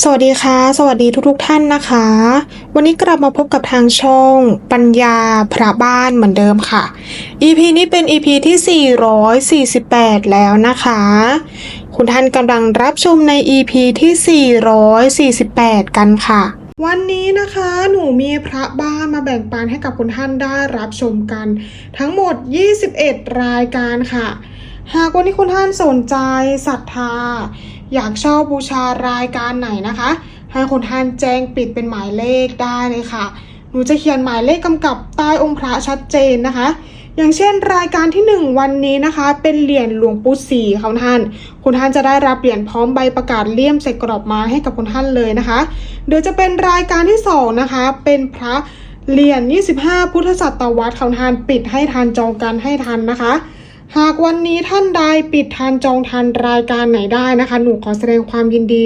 สวัสดีค่ะ สวัสดีทุกๆทท่านนะคะ วันนี้กลับมาพบกับทางช่องปัญญาพระบ้านเหมือนเดิมค่ะ EP นี้เป็น EP ที่ 448 แล้วนะคะ คุณท่านกำลังรับชมใน EP ที่ 448 กันค่ะ วันนี้นะคะหนูมีพระบ้านมาแบ่งปันให้กับคุณท่านได้รับชมกัน ทั้งหมด 21 รายการค่ะ หากวันนี้คุณท่านสนใจศรัทธา อยากเช่าบูชารายการไหนนะคะ ให้คุณท่านแจ้งปิดเป็นหมายเลขได้เลยค่ะ หนูจะเขียนหมายเลขกำกับใต้องค์พระชัดเจนนะคะ อย่างเช่นรายการที่ 1 วันนี้นะคะ เป็นเหรียญหลวงปู่ศรีค่ะท่าน คุณท่านจะได้รับเหรียญพร้อมใบประกาศเลี่ยมใส่กรอบม้ให้กับคุณท่านเลยนะคะเดี๋ยวจะเป็นรายการที่สองนะคะเป็นพระเหรียญ25 พุทธศตวรรษค่ะท่านปิดให้ทันจองกันให้ทันนะคะ หากวันนี้ท่านใดปิดทันจองทันรายการไหนได้นะคะ หนูขอแสดงความยินดี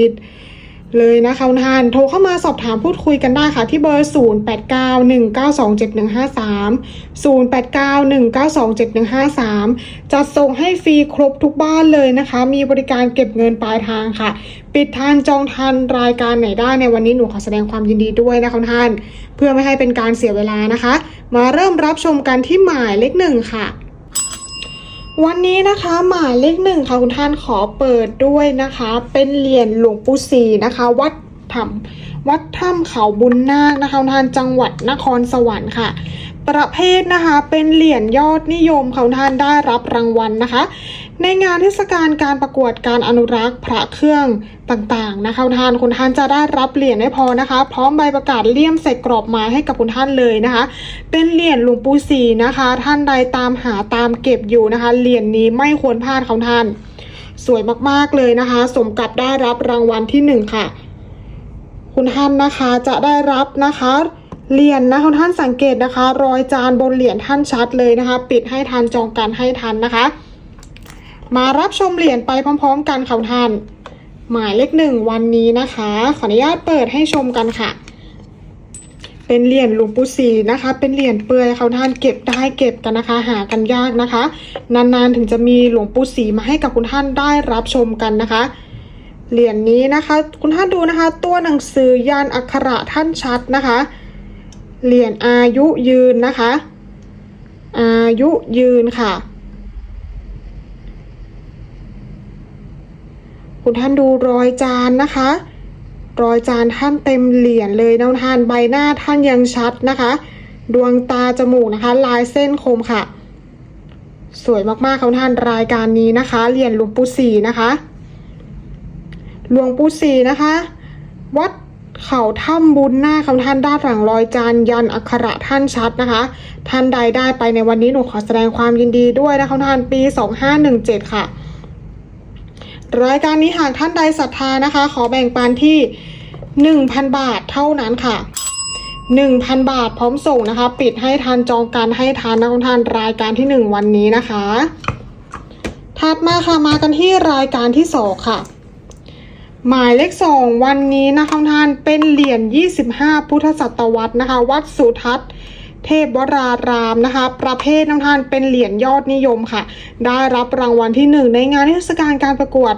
เลยนะคะคุณท่านโทรเข้ามาสอบถามพูดคุยกันได้ค่ะ ที่เบอร์ 0891927153 0891927153 จัดส่งให้ฟรีครบทุกบ้านเลยนะคะ มีบริการเก็บเงินปลายทางค่ะ ปิดทันจองทันรายการไหนได้ในวันนี้หนูขอแสดงความยินดีด้วยนะคะคุณท่านเพื่อไม่ให้เป็นการเสียเวลานะคะ มาเริ่มรับชมกันที่หมายเลขหนึ่งค่ะ วันนี้นะคะหมายเลขหนึ่งค่ะคุณท่านขอเปิดด้วยนะคะ เป็นเหรียญหลวงปู่ศรีนะคะ วัดถ้ำวัดถ้ำเขาบุญนาคนะคะคุณท่านจังหวัดนครสวรรค์ค่ะ ประเภทนะคะเป็นเหรียญยอดนิยมค่ะคุณท่านได้รับรางวัลนะคะ ในงานเทศกาลการประกวดการอนุรักษ์พระเครื่องต่างๆนะคะคุณท่านคุณท่านจะได้รับเหรียญไม่พอนะคะ พร้อมใบประกาศเลี่ยมใส่กรอบไม้ให้กับคุณท่านเลยนะคะ เป็นเหรียญหลวงปู่ศรีนะคะ ท่านใดตามหาตามเก็บอยู่นะคะ เหรียญนี้ไม่ควรพลาดค่ะท่าน สวยมากๆเลยนะคะ สมกับได้รับรางวัลที่หนึ่งค่ะ คุณท่านนะคะจะได้รับนะคะเหรียญนะคุณท่านสังเกตนะคะ รอยจานบนเหรียญท่านชัดเลยนะคะ ปิดให้ทันจองกันให้ทันนะคะ มารับชมเหรียญไปพร้อมๆ กันค่ะท่าน หมายเลขหนึ่งวันนี้นะคะ ขออนุญาตเปิดให้ชมกันค่ะ เป็นเหรียญหลวงปู่ศรีนะคะ เป็นเหรียญเปลือยเขาท่านเก็บได้เก็บกันนะคะ หากันยากนะคะ นานๆถึงจะมีหลวงปู่ศรีมาให้กับคุณท่านได้รับชมกันนะคะเหรียญนี้นะคะ คุณท่านดูนะคะ ตัวหนังสือยานอักขระท่านชัดนะคะ เหรียญอายุยืนนะคะ อายุยืนค่ะ คุณท่านดูรอยจานนะคะ รอยจานท่านเต็มเหรียญเลยนะท่านใบหน้าท่านยังชัดนะคะ ดวงตาจมูกนะคะ ลายเส้นคมค่ะ สวยมากๆค่ะท่านรายการนี้นะคะเหรียญหลวงปู่ศรีนะคะหลวงปู่ศรีนะคะ วัดเขาถ้ำบุญหน้าคำท่านด้านหลังรอยจานยันอักขระท่านชัดนะคะ ท่านใดได้ไปในวันนี้หนูขอแสดงความยินดีด้วยนะคะท่านปี 2517 ค่ะ รายการนี้หากท่านใดศรัทธานะคะ ขอแบ่งปันที่ 1,000 บาทเท่านั้นค่ะ 1,000 บาทพร้อมส่งนะคะ ปิดให้ทันจองการให้ทานนะคุณท่านรายการที่ 1 วันนี้นะคะ ถัดมาค่ะมากันที่รายการที่สองค่ะ หมายเลขสองวันนี้นะคะท่านเป็นเหรียญ25 พุทธศตวรรษนะคะ วัดสุทัศน์ เทพวรารามนะคะ ประเภทน้ำทานเป็นเหรียญยอดนิยมค่ะ ได้รับรางวัลที่หนึ่งในงานเทศกาลการประกวด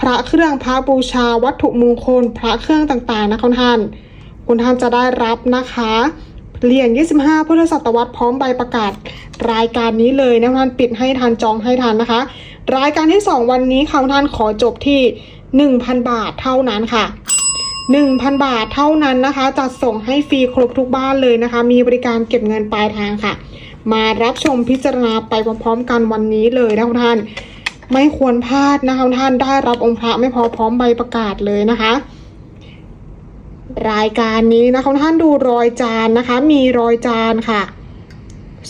พระเครื่องพระบูชาวัตถุมงคล พระเครื่องต่างๆ นะคะท่าน คุณท่านจะได้รับนะคะเหรียญ25 พุทธศตวรรษพร้อมใบประกาศ รายการนี้เลยนะท่านปิดให้ทันจองให้ทันนะคะ รายการที่ 2 วันนี้ค่ะท่านขอจบที่ 1,000 บาทเท่านั้นค่ะ 1,000 บาทเท่านั้นนะคะ จัดส่งให้ฟรีครบทุกบ้านเลยนะคะ มีบริการเก็บเงินปลายทางค่ะ มารับชมพิจารณาไปพร้อมๆกันวันนี้เลยนะคุณท่าน ไม่ควรพลาดนะคะท่านได้รับองค์พระไม่พอพร้อมใบประกาศเลยนะคะ รายการนี้นะคะท่านดูรอยจานนะคะ มีรอยจานค่ะ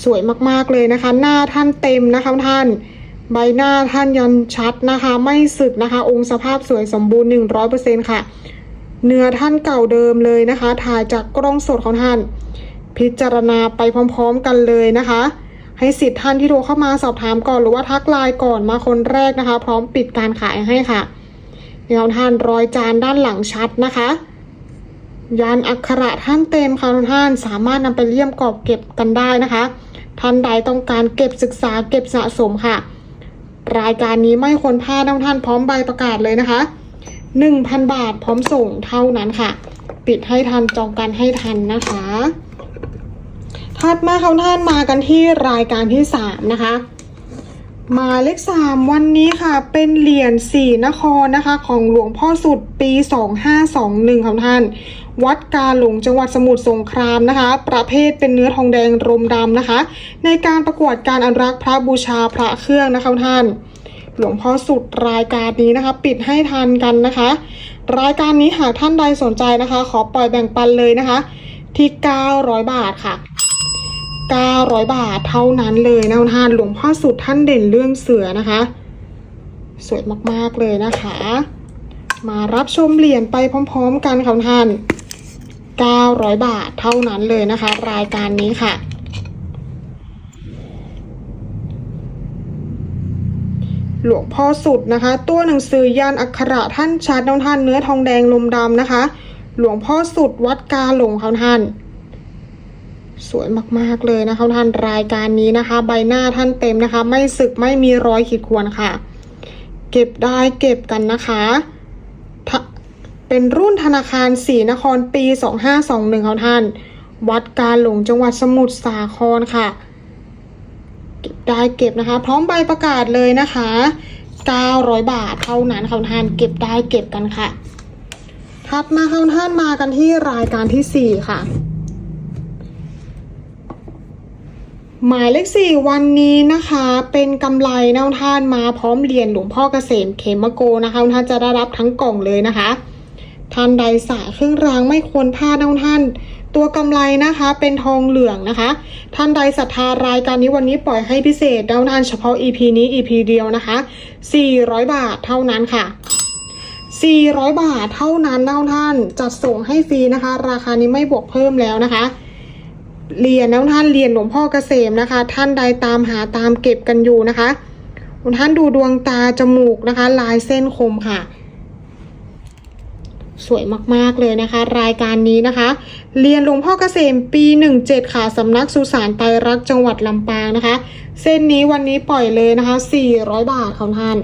สวยมากๆเลยนะคะ หน้าท่านเต็มนะคะท่านใบหน้าท่านยันชัดนะคะ ไม่สึกนะคะ องค์สภาพสวยสมบูรณ์ 100%ค่ะ เนื้อท่านเก่าเดิมเลยนะคะ ถ่ายจากกล้องสดของท่าน พิจารณาไปพร้อมๆกันเลยนะคะ ให้สิทธิ์ท่านที่โทรเข้ามาสอบถามก่อนหรือว่าทักไลน์ก่อนมาคนแรกนะคะ พร้อมปิดการขายให้ค่ะเดี๋ยวท่านรอยจานด้านหลังชัดนะคะยานอักขระท่านเต็มค่ะท่านสามารถนำไปเลี่ยมกรอบเก็บกันได้นะคะ ท่านใดต้องการเก็บศึกษาเก็บสะสมค่ะ รายการนี้ไม่ควรพลาดท่านพร้อมใบประกาศเลยนะคะ 1,000 บาทพร้อมส่งเท่านั้นค่ะ ปิดให้ทันจองกันให้ทันนะคะถัดมาเขาท่านมากันที่รายการที่ 3 นะคะ มาเลขสามวันนี้ค่ะ เป็นเหรียญสี่นครนะคะ ของหลวงพ่อสุดปี2521ของท่าน วัดกาหลงจังหวัดสมุทรสงครามนะคะ ประเภทเป็นเนื้อทองแดงรมดำนะคะ ในการประกวดการอนุรักษ์พระบูชาพระเครื่องนะคะท่าน หลวงพ่อสุดรายการนี้นะคะ ปิดให้ทันกันนะคะ รายการนี้หากท่านใดสนใจนะคะ ขอปล่อยแบ่งปันเลยนะคะ ที่ 900 บาทค่ะ 900 บาทเท่านั้นเลยนะท่านหลวงพ่อสุดท่านเด่นเรื่องเสือนะคะ สวยมากๆเลยนะคะ มารับชมเหรียญไปพร้อม ๆ กันค่ะท่าน900 บาทเท่านั้นเลยนะคะ รายการนี้ค่ะ หลวงพ่อสุดนะคะ ตัวหนังสือยันอักขระท่านชัดน้องท่านเนื้อทองแดงลมดำนะคะ หลวงพ่อสุดวัดกาหลงเขาท่าน สวยมากๆเลยนะคะท่านรายการนี้นะคะ ใบหน้าท่านเต็มนะคะ ไม่สึกไม่มีรอยขีดข่วนค่ะ เก็บได้เก็บกันนะคะเป็นรุ่นธนาคารสีนครปี 2521เขาท่าน วัดกาหลงจังหวัดสมุทรสาครค่ะ ได้เก็บนะคะ พร้อมใบประกาศเลยนะคะ 900 บาทเท่านั้นค่ะท่านเก็บได้เก็บกันค่ะ ถัดมาค่ะท่านมากันที่รายการที่ 4 ค่ะ หมายเลขสี่วันนี้นะคะ เป็นกำไรนะท่านมาพร้อมเหรียญหลวงพ่อเกษมเขมโกนะคะท่านจะได้รับทั้งกล่องเลยนะคะท่านใดสายเครื่องรางไม่ควรพลาดนะท่าน ตัวกำไรนะคะเป็นทองเหลืองนะคะ ท่านใดศรัทธารายการนี้วันนี้ปล่อยให้พิเศษนะท่านเฉพาะ EP นี้ EP เดียวนะคะ 400 บาทเท่านั้นค่ะ 400 บาทเท่านั้นนะท่านจัดส่งให้ฟรีนะคะ ราคานี้ไม่บวกเพิ่มแล้วนะคะเหรียญนะท่านเหรียญหลวงพ่อเกษมนะคะ ท่านใดตามหาตามเก็บกันอยู่นะคะท่านดูดวงตาจมูกนะคะ ลายเส้นคมค่ะ สวยมากๆเลยนะคะ รายการนี้นะคะ เรียนหลวงพ่อเกษมปี 17 ค่ะสำนักสุสานไตรรักจังหวัดลำปางนะคะ เส้นนี้วันนี้ปล่อยเลยนะคะ 400 บาทของท่าน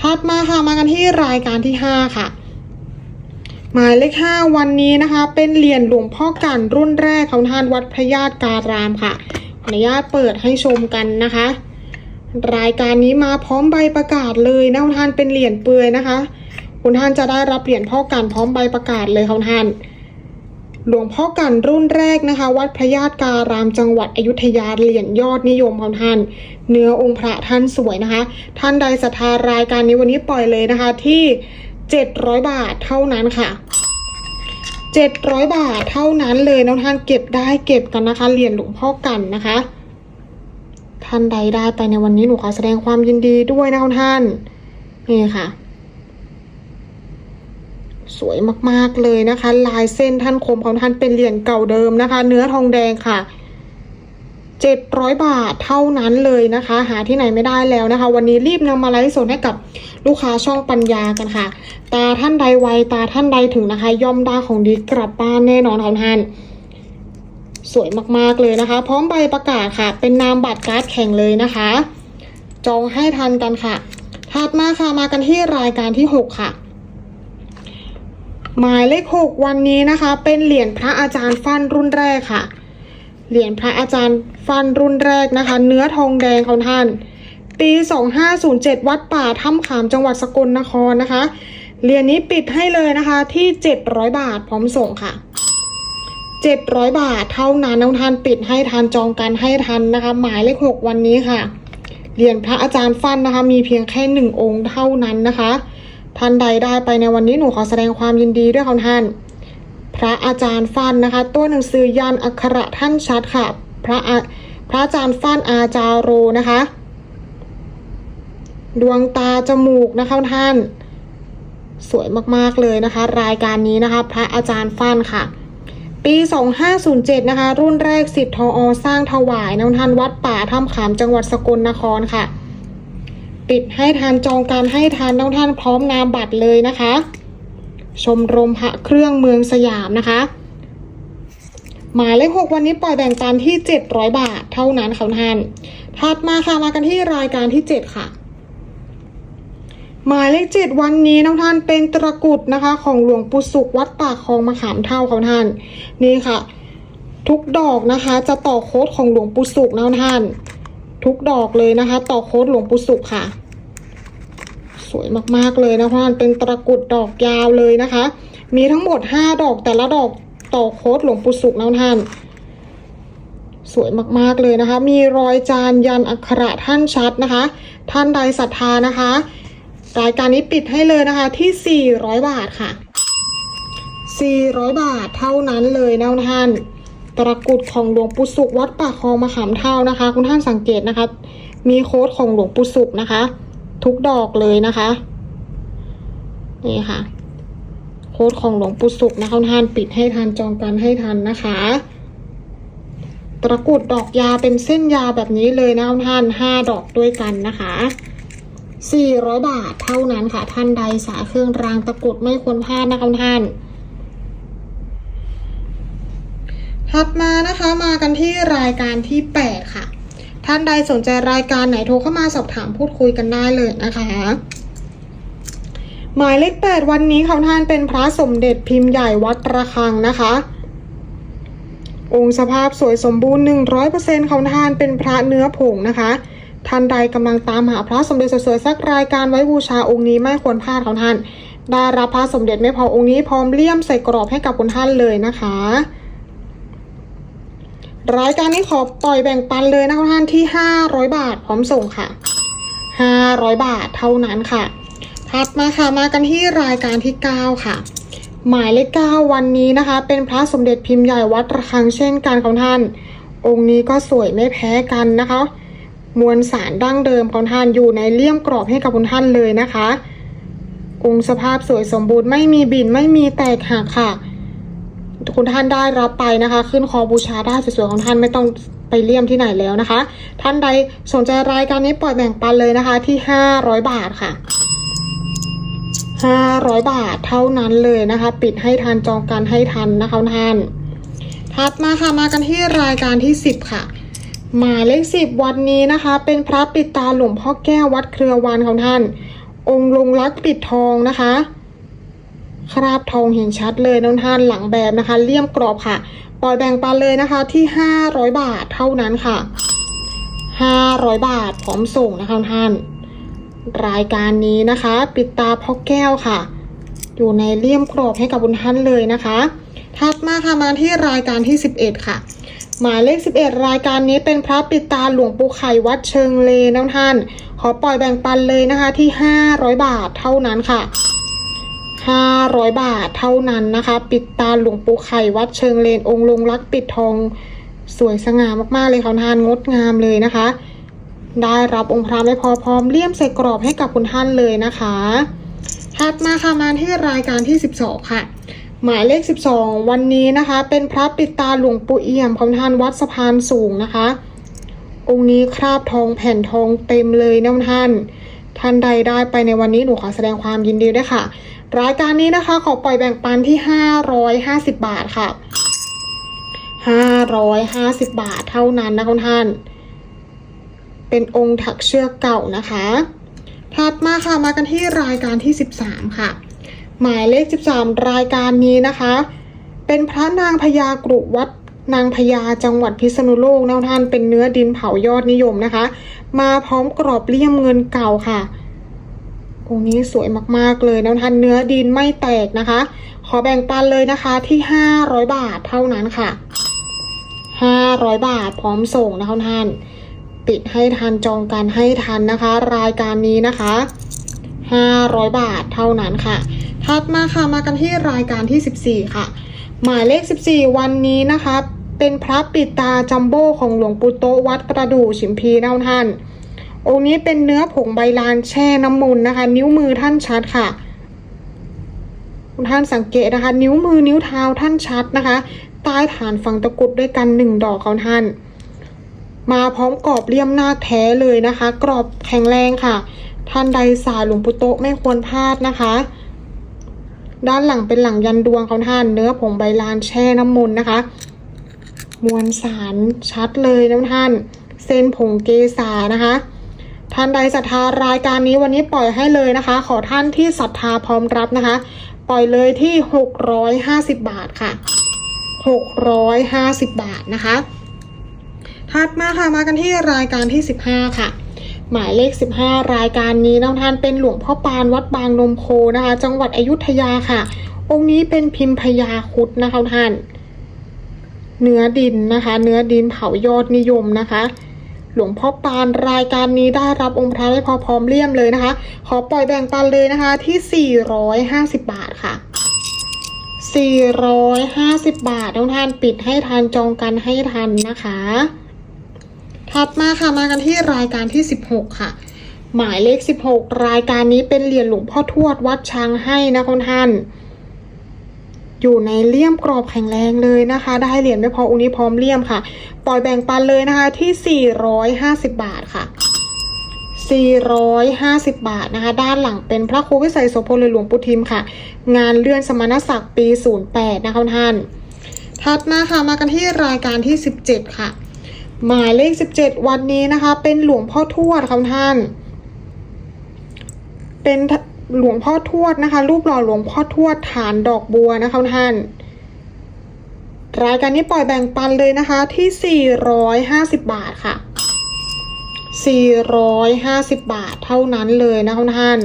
ถัดมาค่ะมากันที่รายการที่ 5 ค่ะหมายเลขห้าวันนี้นะคะ เป็นเหรียญหลวงพ่อกันรุ่นแรกของท่านวัดพระญาติการามค่ะขออนุญาตเปิดให้ชมกันนะคะ รายการนี้มาพร้อมใบประกาศเลยนะคุณท่านเป็นเหรียญเปลือยนะคะ คุณท่านจะได้รับเหรียญพ่อกันพร้อมใบประกาศเลยของท่าน หลวงพ่อกันรุ่นแรกนะคะ วัดพระญาติการามจังหวัดอยุธยาเหรียญยอดนิยมของท่าน เนื้อองค์พระท่านสวยนะคะ ท่านใดศรัทธารายการนี้วันนี้ปล่อยเลยนะคะที่ 700 บาทเท่านั้นค่ะ700 บาทเท่านั้นเลยน้องท่านเก็บได้เก็บกันนะคะเหรียญหลวงพ่อกันนะคะ ท่านใดได้ไปในวันนี้หนูขอแสดงความยินดีด้วยนะคะท่านนี่ค่ะ สวยมากๆเลยนะคะ ลายเส้นท่านคมของท่านเป็นเหรียญเก่าเดิมนะคะ เนื้อทองแดงค่ะ700บาทเท่านั้นเลยนะคะ หาที่ไหนไม่ได้แล้วนะคะ วันนี้รีบนำมาไลฟ์สดให้กับลูกค้าช่องปัญญากันค่ะ ตาท่านใดไวตาท่านใดถึงนะคะ ย่อมได้ของดีกลับบ้านแน่นอนค่ะท่านสวยมากๆเลยนะคะ พร้อมใบประกาศค่ะ เป็นนามบัตรการ์ดแข่งเลยนะคะ จองให้ทันกันค่ะถัดมาค่ะมากันที่รายการที่ 6 ค่ะ หมายเลขหกวันนี้นะคะ เป็นเหรียญพระอาจารย์ฟันรุ่นแรกค่ะ เหรียญพระอาจารย์ฟันรุ่นแรกนะคะ เนื้อทองแดงของท่าน ปี 2507 วัดป่าถ้ำขามจังหวัดสกลนครนะคะ เหรียญนี้ปิดให้เลยนะคะที่ 700 บาทพร้อมส่งค่ะ 700 บาทเท่านั้นน้องทานปิดให้ทันจองกันให้ทันนะคะ หมายเลขหกวันนี้ค่ะ เหรียญพระอาจารย์ฟันนะคะ มีเพียงแค่หนึ่งองค์เท่านั้นนะคะ ท่านใดได้ไปในวันนี้หนูขอแสดงความยินดีด้วยค่ะท่าน พระอาจารย์ฟันนะคะ ตัวหนังสือยันอักขระท่านชัดค่ะ พระอาพระอาจารย์ฟันอาจารโรนะคะ ดวงตาจมูกนะคะท่าน สวยมากๆเลยนะคะ รายการนี้นะคะ พระอาจารย์ฟันค่ะ ปี 2507 นะคะ รุ่นแรกสิทธิ์ทออสร้างถวายน้ำท่านวัดป่าถ้ำขามจังหวัดสกลนครค่ะ ปิดให้ทานจองการให้ทานน้องท่านพร้อมนามบัตรเลยนะคะ ชมรมพระเครื่องเมืองสยามนะคะหมายเลขหกวันนี้ปล่อยแบ่งปันที่700บาทเท่านั้นค่ะท่านถัดมาค่ะมากันที่รายการที่7ค่ะ หมายเลขเจ็ดวันนี้น้องท่านเป็นตะกุดนะคะ ของหลวงปู่สุขวัดป่าคลองมะขามเท่าของท่าน นี่ค่ะ ทุกดอกนะคะจะต่อโค้ดของหลวงปู่สุขนะท่าน ทุกดอกเลยนะคะ ต่อโค้ดหลวงปู่สุขค่ะ สวยมากๆเลยนะท่านเป็นตะกรุดดอกยาวเลยนะคะ มีทั้งหมด 5 ดอกแต่ละดอกต่อโค้ดหลวงปู่สุขนะท่าน สวยมากๆเลยนะคะ มีรอยจานยันอักขระท่านชัดนะคะ ท่านใดศรัทธานะคะรายการนี้ปิดให้เลยนะคะที่ 400 บาทค่ะ 400 บาทเท่านั้นเลยนะท่าน ตะกรุดของหลวงปู่สุขวัดป่าคลองมะขามเท่านะคะ คุณท่านสังเกตนะคะ มีโค้ดของหลวงปู่สุขนะคะ ทุกดอกเลยนะคะนี่ค่ะ โค้ดของหลวงปู่สุขนะคะคุณท่านปิดให้ทันจองกันให้ทันนะคะตะกรุดดอกยาเป็นเส้นยาแบบนี้เลยนะคุณท่านห้าดอกด้วยกันนะคะ400บาทเท่านั้นค่ะท่านใดสายเครื่องรางตะกรุดไม่ควรพลาดนะคะท่าน ถัดมานะคะมากันที่รายการที่ 8 ค่ะ ท่านใดสนใจรายการไหนโทรเข้ามาสอบถามพูดคุยกันได้เลยนะคะ หมายเลข 8 วันนี้ค่ะท่านเป็นพระสมเด็จพิมพ์ใหญ่วัดระฆังนะคะ องค์สภาพสวยสมบูรณ์ 100%ของท่านเป็นพระเนื้อผงนะคะท่านใดกำลังตามหาพระสมเด็จสวยๆสักรายการไว้บูชาองค์นี้ไม่ควรพลาดของท่าน ได้รับพระสมเด็จไม่พอองค์นี้พร้อมเลี่ยมใส่กรอบให้กับคุณท่านเลยนะคะ รายการนี้ขอปล่อยแบ่งปันเลยนะคะท่านที่ 500 บาทพร้อมส่งค่ะ 500 บาทเท่านั้นค่ะถัดมาค่ะมากันที่รายการที่ 9 ค่ะ หมายเลข9วันนี้นะคะ เป็นพระสมเด็จพิมพ์ใหญ่วัดระฆังเช่นกันของท่าน องค์นี้ก็สวยไม่แพ้กันนะคะ มวลสารดั้งเดิมของท่านอยู่ในเลี่ยมกรอบให้กับคุณท่านเลยนะคะ องค์สภาพสวยสมบูรณ์ไม่มีบินไม่มีแตกหักค่ะคุ คุณท่านได้รับไปนะคะ ขึ้นคอบูชาได้สวยๆของท่านไม่ต้องไปเลี่ยมที่ไหนแล้วนะคะ ท่านใดสนใจรายการนี้ปล่อยแบ่งปันเลยนะคะที่ 500 บาทค่ะ 500 บาทเท่านั้นเลยนะคะ ปิดให้ทันจองกันให้ทันนะคะท่านถัดมาค่ะมากันที่รายการที่ 10 ค่ะหมายเลขสิบวันนี้นะคะ เป็นพระปิดตาหลวงพ่อแก้ววัดเครือวันของท่าน องค์ลงรักปิดทองนะคะ คราบทองเห็นชัดเลยน้องท่านหลังแบบนะคะ เลี่ยมกรอบค่ะปล่อยแบ่งปันเลยนะคะที่ 500 บาทเท่านั้นค่ะ 500 บาทพร้อมส่งนะคะท่าน รายการนี้นะคะ ปิดตาพ่อแก้วค่ะ อยู่ในเลี่ยมกรอบให้กับบุญท่านเลยนะคะถัดมาค่ะมาที่รายการที่ 11 ค่ะหมายเลข 11 รายการนี้เป็นพระปิดตาหลวงปู่ไข่วัดเชิงเลน้องท่าน ขอปล่อยแบ่งปันเลยนะคะที่ 500 บาทเท่านั้นค่ะ 500 บาทเท่านั้นนะคะ ปิดตาหลวงปู่ไข่วัดเชิงเลนองค์ลงรักปิดทองสวยสง่ามากๆเลยค่ะท่านงดงามเลยนะคะ ได้รับองค์พระไม่พอพร้อมเลี่ยมใส่กรอบให้กับคุณท่านเลยนะคะถัดมาค่ะมาที่รายการที่ 12 ค่ะ หมายเลข 12 วันนี้นะคะ เป็นพระปิดตาหลวงปู่เอี่ยมของท่านวัดสะพานสูงนะคะ องค์นี้คราบทองแผ่นทองเต็มเลยนะท่าน ท่านใดได้ไปในวันนี้หนูขอแสดงความยินดีด้วยค่ะ รายการนี้นะคะขอปล่อยแบ่งปันที่ 550 บาทค่ะ 550 บาทเท่านั้นนะคุณท่าน เป็นองค์ถักเชือกเก่านะคะถัดมาค่ะมากันที่รายการที่ 13 ค่ะ หมายเลข 13 รายการนี้นะคะ เป็นพระนางพญากรุวัด นางพญาจังหวัดพิษณุโลกนะท่านเป็นเนื้อดินเผายอดนิยมนะคะ มาพร้อมกรอบเลี่ยมเงินเก่าค่ะองค์นี้สวยมากๆเลยนะท่านเนื้อดินไม่แตกนะคะ ขอแบ่งปันเลยนะคะที่ 500 บาทเท่านั้นค่ะ 500 บาทพร้อมส่งนะคะท่านปิดให้ทันจองกันให้ทันนะคะ รายการนี้นะคะ 500 บาทเท่านั้นค่ะถัดมาค่ะมากันที่รายการที่ 14 ค่ะ หมายเลข 14 วันนี้นะคะ เป็นพระปิดตาจัมโบ้ของหลวงปู่โตวัดประดู่ฉิมพีเน่าท่าน องค์นี้เป็นเนื้อผงใบลานแช่น้ำมูลนะคะ นิ้วมือท่านชัดค่ะคุณท่านสังเกตนะคะ นิ้วมือนิ้วเท้าท่านชัดนะคะ ใต้ฐานฝั่งตะกุดด้วยกันหนึ่งดอกของท่าน มาพร้อมกรอบเลี่ยมหน้าแท้เลยนะคะ กรอบแข็งแรงค่ะ ท่านใดสายหลวงปู่โตไม่ควรพลาดนะคะด้านหลังเป็นหลังยันดวงของท่านเนื้อผงใบลานแช่น้ำมนต์นะคะ มวลสารชัดเลยนะท่าน เส้นผงเกษานะคะ ท่านใดศรัทธารายการนี้วันนี้ปล่อยให้เลยนะคะ ขอท่านที่ศรัทธาพร้อมรับนะคะ ปล่อยเลยที่ 650 บาทค่ะ 650 บาทนะคะถัดมาค่ะมากันที่รายการที่ 15 ค่ะ หมายเลข 15 รายการนี้น้องท่านเป็นหลวงพ่อปานวัดบางนมโคนะคะ จังหวัดอยุธยาค่ะ องค์นี้เป็นพิมพ์พญาคุดนะคะท่าน เนื้อดินนะคะ เนื้อดินเผายอดนิยมนะคะ หลวงพ่อปานรายการนี้ได้รับองค์พระไม่พอพร้อมเลี่ยมเลยนะคะ ขอปล่อยแบ่งปันเลยนะคะที่ 450 บาทค่ะ 450 บาททุกท่านปิดให้ทันจองกันให้ทันนะคะ ถัดมาค่ะมากันที่รายการที่ 16 ค่ะ หมายเลข 16 รายการนี้เป็นเหรียญหลวงพ่อทวดวัดช้างให้นะคุณท่าน อยู่ในเลี่ยมกรอบแข็งแรงเลยนะคะ ได้เหรียญไม่พอองค์นี้พร้อมเลี่ยมค่ะ ปล่อยแบ่งปันเลยนะคะที่ 450 บาทค่ะ 450 บาทนะคะ ด้านหลังเป็นพระครูวิสัยโสพลหรือหลวงปู่ทิมค่ะ งานเลื่อนสมณศักดิ์ปี 08 นะคะท่าน ถัดมาค่ะมากันที่รายการที่ 17 ค่ะ หมายเลข 17 วันนี้นะคะ เป็นหลวงพ่อทวดค่ะท่าน เป็น หลวงพ่อทวดนะคะ รูปหล่อหลวงพ่อทวดฐานดอกบัวนะคะท่าน รายการนี้ปล่อยแบ่งปันเลยนะคะที่ 450 บาทค่ะ 450 บาทเท่านั้นเลยนะคะท่าน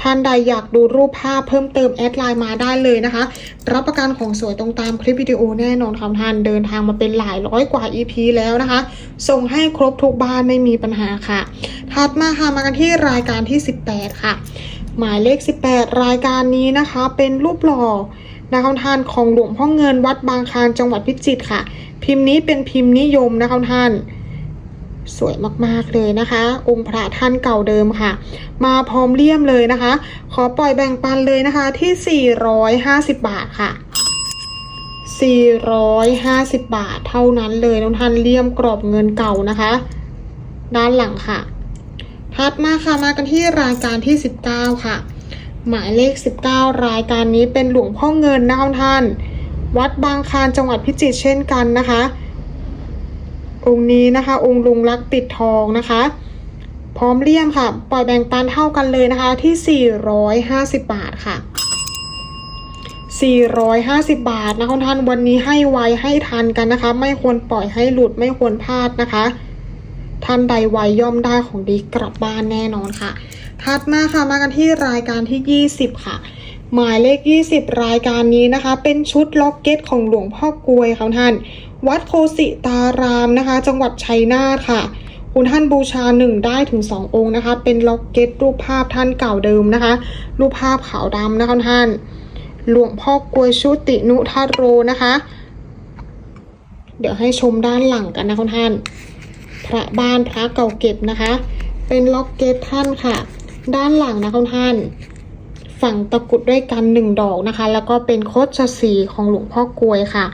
ท่านใดอยากดูรูปภาพเพิ่มเติมแอดไลน์มาได้เลยนะคะ รับประกันของสวยตรงตามคลิปวิดีโอแน่นอนค่ะท่านเดินทางมาเป็นหลายร้อยกว่า EP แล้วนะคะ ส่งให้ครบทุกบ้านไม่มีปัญหาค่ะ ถัดมาค่ะมากันที่รายการที่ 18 ค่ะ หมายเลข 18 รายการนี้นะคะ เป็นรูปหล่อนะคะท่านของหลวงพ่อเงินวัดบางคลานจังหวัดพิจิตรค่ะ พิมพ์นี้เป็นพิมพ์นิยมนะคะท่าน สวยมากๆเลยนะคะ องค์พระท่านเก่าเดิมค่ะ มาพร้อมเลี่ยมเลยนะคะ ขอปล่อยแบ่งปันเลยนะคะที่ 450 บาทค่ะ 450 บาทเท่านั้นเลยน้องท่านเลี่ยมกรอบเงินเก่านะคะ ด้านหลังค่ะ ถัดมาค่ะมากันที่รายการที่ 19 ค่ะ หมายเลข 19 รายการนี้เป็นหลวงพ่อเงินนะคะท่าน วัดบางคานจังหวัดพิจิตรเช่นกันนะคะ องค์นี้นะคะ องค์ลุงรักปิดทองนะคะ พร้อมเลี่ยมค่ะ ปล่อยแบ่งปันเท่ากันเลยนะคะที่ 450 บาทค่ะ 450 บาทนะคะท่านวันนี้ให้ไวให้ทันกันนะคะ ไม่ควรปล่อยให้หลุดไม่ควรพลาดนะคะ ท่านใดไวย่อมได้ของดีกลับบ้านแน่นอนค่ะ ถัดมาค่ะมากันที่รายการที่ 20 ค่ะ หมายเลข 20 รายการนี้นะคะ เป็นชุดล็อกเก็ตของหลวงพ่อกลวยค่ะท่าน วัดโคสิตารามนะคะ จังหวัดชัยนาทค่ะ คุณท่านบูชาหนึ่งได้ถึง2ององค์นะคะ เป็นล็อกเก็ตรูปภาพท่านเก่าเดิมนะคะ รูปภาพขาวดำนะคะท่าน หลวงพ่อกลวยชุตินุทาโรนะคะ เดี๋ยวให้ชมด้านหลังกันนะคุณท่าน ระบ้านพระเก่าเก็บนะคะ เป็นล็อกเก็ตท่านค่ะ ด้านหลังนะคุณท่านฝังตะกุดด้วยกันหนึ่งดอกนะคะ แล้วก็เป็นโคชสีของหลวงพ่อกลวยค่ะ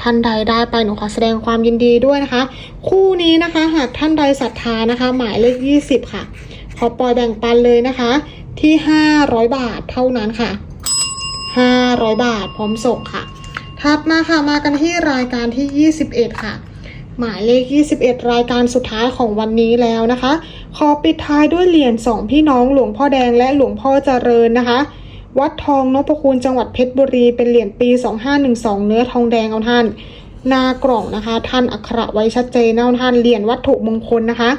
ท่านใดได้ไปหนูขอแสดงความยินดีด้วยนะคะ คู่นี้นะคะ หากท่านใดศรัทธานะคะ หมายเลข20ค่ะ ขอปล่อยแบ่งปันเลยนะคะ ที่500บาทเท่านั้นค่ะ500บาทพร้อมส่งค่ะถัดมาค่ะมากันที่รายการที่21ค่ะ หมายเลข 21 รายการสุดท้ายของวันนี้แล้วนะคะ ขอปิดท้ายด้วยเหรียญสองพี่น้องหลวงพ่อแดงและหลวงพ่อเจริญนะคะ วัดทองนพคุณจังหวัดเพชรบุรี เป็นเหรียญปี 2512 เนื้อทองแดงเอาท่าน หน้ากล่องนะคะ ท่านอักขระไว้ชัดเจนเอาท่านเหรียญวัตถุมงคลนะคะ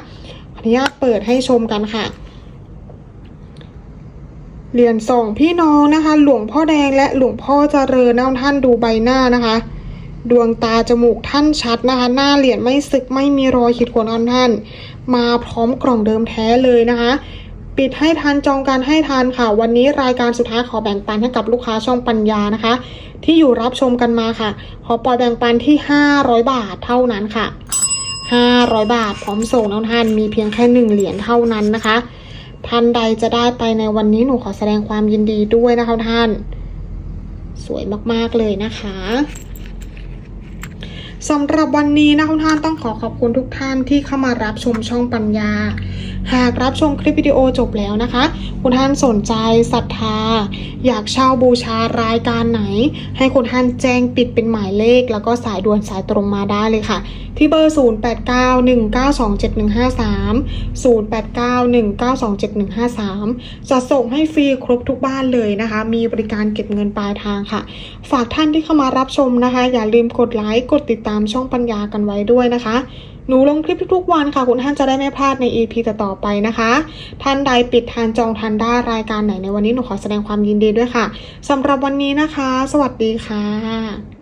อนุญาตเปิดให้ชมกันค่ะเหรียญสองพี่น้องนะคะ หลวงพ่อแดงและหลวงพ่อเจริญเอาท่านดูใบหน้านะคะ ดวงตาจมูกท่านชัดนะคะ หน้าเหรียญไม่สึกไม่มีรอยขีดข่วนอ่อนท่าน มาพร้อมกล่องเดิมแท้เลยนะคะ ปิดให้ทันจองการให้ทันค่ะ วันนี้รายการสุดท้ายขอแบ่งปันให้กับลูกค้าช่องปัญญานะคะ ที่อยู่รับชมกันมาค่ะ ขอปล่อยแบ่งปันที่ 500 บาทเท่านั้นค่ะ 500 บาทพร้อมส่งน้องท่านมีเพียงแค่หนึ่งเหรียญเท่านั้นนะคะ ท่านใดจะได้ไปในวันนี้หนูขอแสดงความยินดีด้วยนะคะท่าน สวยมากๆเลยนะคะ สำหรับวันนี้นะคุณท่านต้องขอขอบคุณทุกท่านที่เข้ามารับชมช่องปัญญา หากรับชมคลิปวิดีโอจบแล้วนะคะ คุณท่านสนใจศรัทธา อยากเช่าบูชารายการไหน ให้คุณท่านแจ้งปิดเป็นหมายเลข แล้วก็สายด่วนสายตรงมาได้เลยค่ะ ที่เบอร์ 0891927153 0891927153 จะส่งให้ฟรีครบทุกบ้านเลยนะคะ มีบริการเก็บเงินปลายทางค่ะ ฝากท่านที่เข้ามารับชมนะคะ อย่าลืมกดไลค์กดติดตามามช่องปัญญากันไว้ด้วยนะคะ หนูลงคลิปทุกๆวันค่ะ คุณท่านจะได้ไม่พลาดใน EP ต่อๆไปนะคะ ท่านใดปิดทานจองทันได้รายการไหนในวันนี้หนูขอแสดงความยินดีด้วยค่ะสำหรับวันนี้นะคะ สวัสดีค่ะ